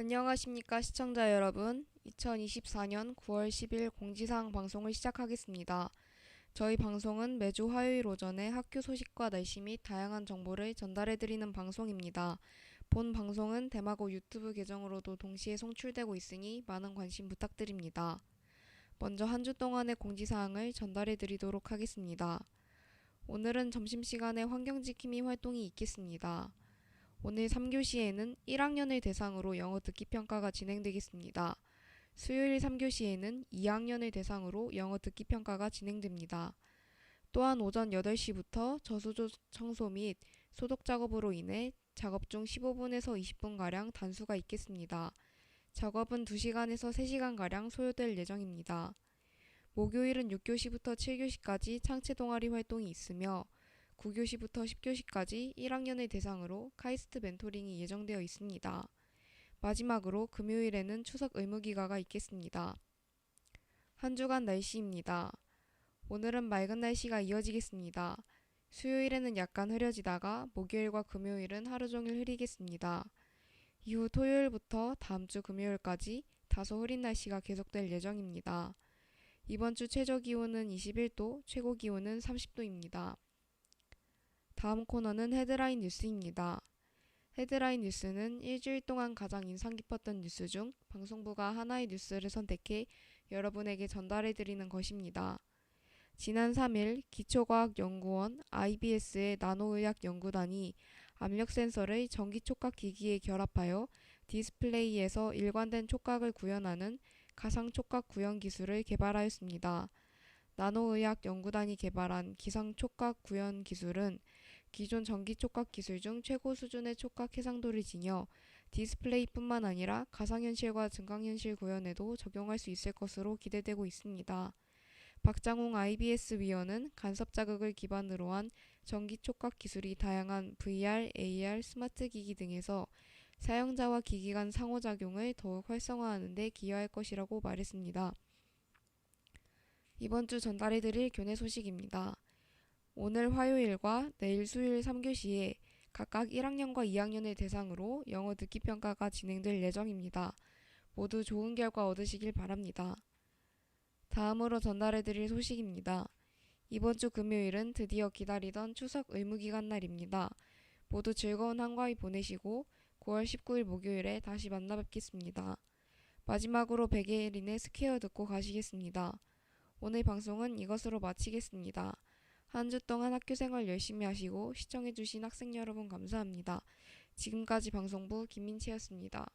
안녕하십니까 시청자 여러분. 2024년 9월 10일 공지사항 방송을 시작하겠습니다. 저희 방송은 매주 화요일 오전에 학교 소식과 날씨 및 다양한 정보를 전달해드리는 방송입니다. 본 방송은 대마고 유튜브 계정으로도 동시에 송출되고 있으니 많은 관심 부탁드립니다. 먼저 한 주 동안의 공지사항을 전달해드리도록 하겠습니다. 오늘은 점심시간에 환경지킴이 활동이 있겠습니다. 오늘 3교시에는 1학년을 대상으로 영어 듣기 평가가 진행되겠습니다. 수요일 3교시에는 2학년을 대상으로 영어 듣기 평가가 진행됩니다. 또한 오전 8시부터 저수조 청소 및 소독 작업으로 인해 작업 중 15분에서 20분가량 단수가 있겠습니다. 작업은 2시간에서 3시간가량 소요될 예정입니다. 목요일은 6교시부터 7교시까지 창체 동아리 활동이 있으며 9교시부터 10교시까지 1학년을 대상으로 카이스트 멘토링이 예정되어 있습니다. 마지막으로 금요일에는 추석 의무기가가 있겠습니다. 한 주간 날씨입니다. 오늘은 맑은 날씨가 이어지겠습니다. 수요일에는 약간 흐려지다가 목요일과 금요일은 하루 종일 흐리겠습니다. 이후 토요일부터 다음 주 금요일까지 다소 흐린 날씨가 계속될 예정입니다. 이번 주 최저 기온은 21도, 최고 기온은 30도입니다. 다음 코너는 헤드라인 뉴스입니다. 헤드라인 뉴스는 일주일 동안 가장 인상 깊었던 뉴스 중 방송부가 하나의 뉴스를 선택해 여러분에게 전달해 드리는 것입니다. 지난 3일 기초과학연구원 IBS의 나노의학 연구단이 압력 센서를 전기 촉각 기기에 결합하여 디스플레이에서 일관된 촉각을 구현하는 가상 촉각 구현 기술을 개발하였습니다. 나노의학 연구단이 개발한 기상 촉각 구현 기술은 기존 전기 촉각 기술 중 최고 수준의 촉각 해상도를 지녀 디스플레이뿐만 아니라 가상현실과 증강현실 구현에도 적용할 수 있을 것으로 기대되고 있습니다. 박장홍 IBS 위원은 간섭 자극을 기반으로 한 전기 촉각 기술이 다양한 VR, AR, 스마트 기기 등에서 사용자와 기기 간 상호작용을 더욱 활성화하는 데 기여할 것이라고 말했습니다. 이번 주 전달해드릴 교내 소식입니다. 오늘 화요일과 내일 수요일 3교시에 각각 1학년과 2학년을 대상으로 영어 듣기 평가가 진행될 예정입니다. 모두 좋은 결과 얻으시길 바랍니다. 다음으로 전달해드릴 소식입니다. 이번 주 금요일은 드디어 기다리던 추석 의무기간 날입니다. 모두 즐거운 한가위 보내시고 9월 19일 목요일에 다시 만나 뵙겠습니다. 마지막으로 백예린의 스퀘어 듣고 가시겠습니다. 오늘 방송은 이것으로 마치겠습니다. 한 주 동안 학교 생활 열심히 하시고 시청해주신 학생 여러분 감사합니다. 지금까지 방송부 김민채였습니다.